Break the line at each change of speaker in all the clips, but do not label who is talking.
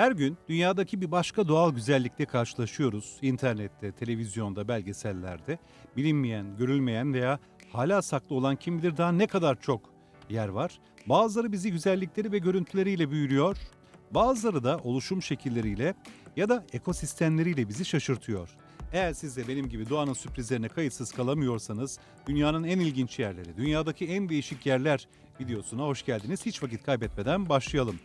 Her gün dünyadaki bir başka doğal güzellikle karşılaşıyoruz. İnternette, televizyonda, belgesellerde. Bilinmeyen, görülmeyen veya hala saklı olan kim bilir daha ne kadar çok yer var. Bazıları bizi güzellikleri ve görüntüleriyle büyülüyor. Bazıları da oluşum şekilleriyle ya da ekosistemleriyle bizi şaşırtıyor. Eğer siz de benim gibi doğanın sürprizlerine kayıtsız kalamıyorsanız dünyanın en ilginç yerleri, dünyadaki en değişik yerler videosuna hoş geldiniz. Hiç vakit kaybetmeden başlayalım.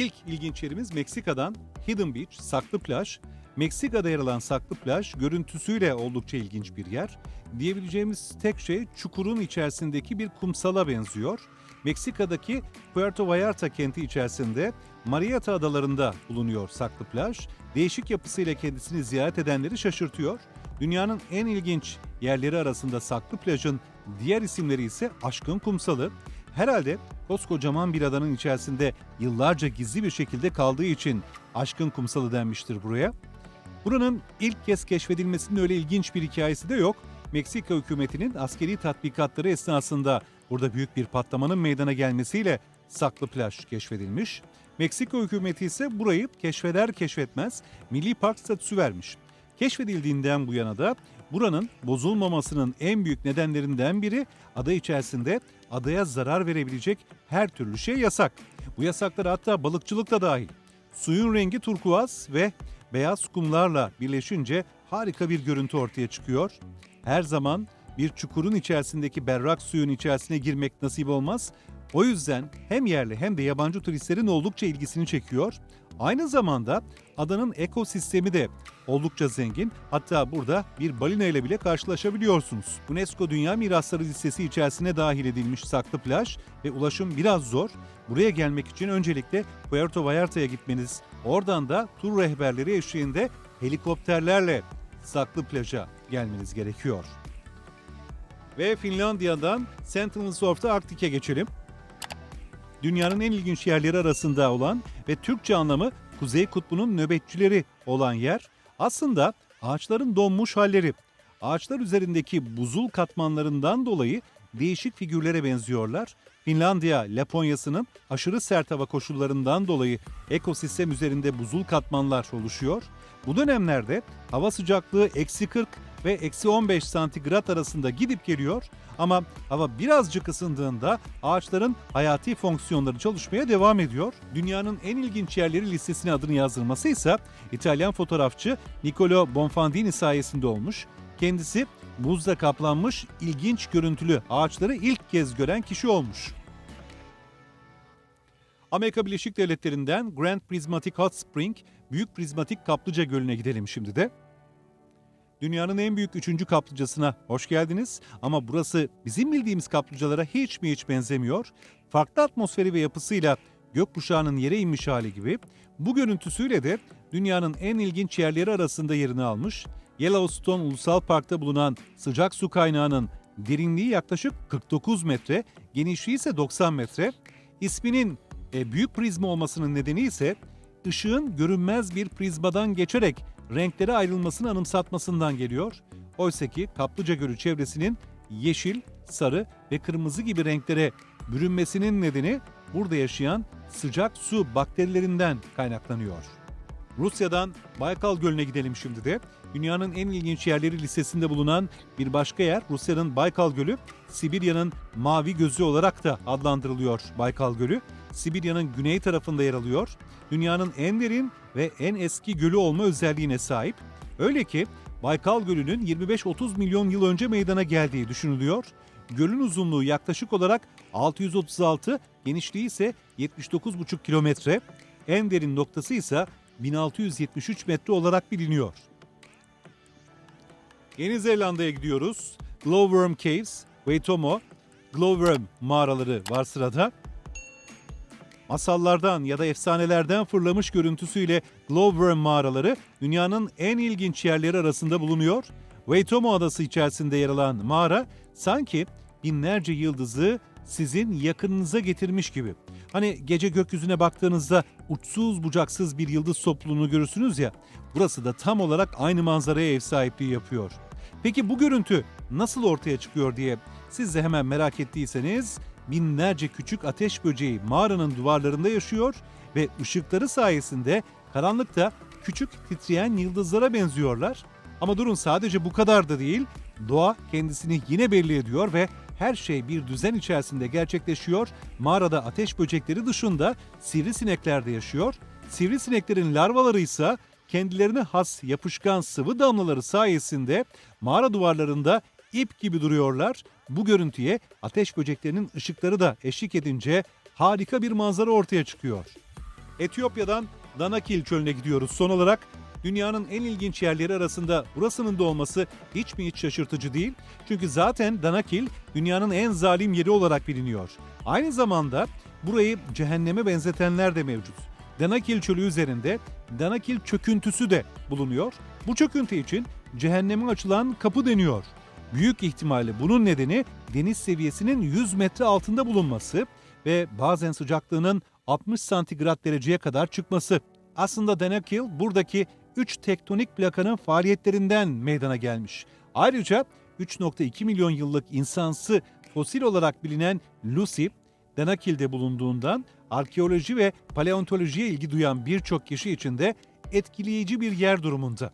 İlk ilginç yerimiz Meksika'dan Hidden Beach, saklı plaj. Meksika'da yer alan saklı plaj görüntüsüyle oldukça ilginç bir yer. Diyebileceğimiz tek şey çukurun içerisindeki bir kumsala benziyor. Meksika'daki Puerto Vallarta kenti içerisinde Marietta adalarında bulunuyor saklı plaj. Değişik yapısıyla kendisini ziyaret edenleri şaşırtıyor. Dünyanın en ilginç yerleri arasında saklı plajın diğer isimleri ise Aşkın Kumsalı. Herhalde koskocaman bir adanın içerisinde yıllarca gizli bir şekilde kaldığı için Aşkın Kumsalı denmiştir buraya. Buranın ilk kez keşfedilmesinin öyle ilginç bir hikayesi de yok. Meksika hükümetinin askeri tatbikatları esnasında burada büyük bir patlamanın meydana gelmesiyle saklı plaj keşfedilmiş. Meksika hükümeti ise burayı keşfeder keşfetmez milli park statüsü vermiş. Keşfedildiğinden bu yana da buranın bozulmamasının en büyük nedenlerinden biri ada içerisinde adaya zarar verebilecek her türlü şey yasak. Bu yasaklar hatta balıkçılık da dahil. Suyun rengi turkuaz ve beyaz kumlarla birleşince harika bir görüntü ortaya çıkıyor. Her zaman bir çukurun içerisindeki berrak suyun içerisine girmek nasip olmaz. O yüzden hem yerli hem de yabancı turistlerin oldukça ilgisini çekiyor. Aynı zamanda adanın ekosistemi de oldukça zengin. Hatta burada bir balina ile bile karşılaşabiliyorsunuz. UNESCO Dünya Mirasları listesi içerisine dahil edilmiş saklı plaj ve ulaşım biraz zor. Buraya gelmek için öncelikle Puerto Vallarta'ya gitmeniz, oradan da tur rehberleri eşliğinde helikopterlerle saklı plaja gelmeniz gerekiyor. Ve Finlandiya'dan Sentinelsof'ta Arktik'e geçelim. Dünyanın en ilginç yerleri arasında olan ve Türkçe anlamı Kuzey Kutbu'nun nöbetçileri olan yer aslında ağaçların donmuş halleri. Ağaçlar üzerindeki buzul katmanlarından dolayı değişik figürlere benziyorlar. Finlandiya, Laponya'sının aşırı sert hava koşullarından dolayı ekosistem üzerinde buzul katmanlar oluşuyor. Bu dönemlerde hava sıcaklığı eksi 40 ve eksi 15 santigrat arasında gidip geliyor ama hava birazcık ısındığında ağaçların hayati fonksiyonları çalışmaya devam ediyor. Dünyanın en ilginç yerleri listesine adını yazdırması ise İtalyan fotoğrafçı Niccolo Bonfandini sayesinde olmuş. Kendisi buzla kaplanmış ilginç görüntülü ağaçları ilk kez gören kişi olmuş. Amerika Birleşik Devletleri'nden Grand Prismatic Hot Spring, Büyük Prizmatik Kaplıca Gölü'ne gidelim şimdi de. Dünyanın en büyük üçüncü kaplıcasına hoş geldiniz. Ama burası bizim bildiğimiz kaplıcalara hiç mi hiç benzemiyor. Farklı atmosferi ve yapısıyla gökkuşağının yere inmiş hali gibi bu görüntüsüyle de dünyanın en ilginç yerleri arasında yerini almış. Yellowstone Ulusal Park'ta bulunan sıcak su kaynağının derinliği yaklaşık 49 metre, genişliği ise 90 metre. İsminin e, büyük prizma olmasının nedeni ise ışığın görünmez bir prizmadan geçerek renklere ayrılmasını anımsatmasından geliyor. Oysa ki Kaplıca Gölü çevresinin yeşil, sarı ve kırmızı gibi renklere bürünmesinin nedeni burada yaşayan sıcak su bakterilerinden kaynaklanıyor. Rusya'dan Baykal Gölü'ne gidelim şimdi de. Dünyanın en ilginç yerleri listesinde bulunan bir başka yer Rusya'nın Baykal Gölü. Sibirya'nın mavi gözü olarak da adlandırılıyor Baykal Gölü. Sibirya'nın güney tarafında yer alıyor. Dünyanın en derin ve en eski gölü olma özelliğine sahip. Öyle ki Baykal Gölü'nün 25-30 milyon yıl önce meydana geldiği düşünülüyor. Gölün uzunluğu yaklaşık olarak 636, genişliği ise 79,5 kilometre. En derin noktası ise 1673 metre olarak biliniyor. Yeni Zelanda'ya gidiyoruz. Glowworm Caves, Waitomo, Glowworm mağaraları var sırada. Masallardan ya da efsanelerden fırlamış görüntüsüyle Glowworm mağaraları dünyanın en ilginç yerleri arasında bulunuyor. Waitomo adası içerisinde yer alan mağara sanki binlerce yıldızı sizin yakınınıza getirmiş gibi. Hani gece gökyüzüne baktığınızda uçsuz bucaksız bir yıldız topluluğunu görürsünüz ya. Burası da tam olarak aynı manzaraya ev sahipliği yapıyor. Peki bu görüntü nasıl ortaya çıkıyor diye siz de hemen merak ettiyseniz binlerce küçük ateş böceği mağaranın duvarlarında yaşıyor ve ışıkları sayesinde karanlıkta küçük titreyen yıldızlara benziyorlar. Ama durun sadece bu kadar da değil. Doğa kendisini yine belli ediyor ve her şey bir düzen içerisinde gerçekleşiyor. Mağarada ateş böcekleri dışında sivrisinekler de yaşıyor. Sivrisineklerin larvaları ise kendilerine has yapışkan sıvı damlaları sayesinde mağara duvarlarında ip gibi duruyorlar. Bu görüntüye ateş böceklerinin ışıkları da eşlik edince harika bir manzara ortaya çıkıyor. Etiyopya'dan Danakil çölüne gidiyoruz. Son olarak dünyanın en ilginç yerleri arasında burasının da olması hiç mi hiç şaşırtıcı değil? Çünkü zaten Danakil dünyanın en zalim yeri olarak biliniyor. Aynı zamanda burayı cehenneme benzetenler de mevcut. Danakil çölü üzerinde Danakil çöküntüsü de bulunuyor. Bu çöküntü için cehenneme açılan kapı deniyor. Büyük ihtimalle bunun nedeni deniz seviyesinin 100 metre altında bulunması ve bazen sıcaklığının 60 santigrat dereceye kadar çıkması. Aslında Danakil buradaki 3 tektonik plakanın faaliyetlerinden meydana gelmiş. Ayrıca 3.2 milyon yıllık insansı fosil olarak bilinen Lucy, Danakil'de bulunduğundan arkeoloji ve paleontolojiye ilgi duyan birçok kişi için de etkileyici bir yer durumunda.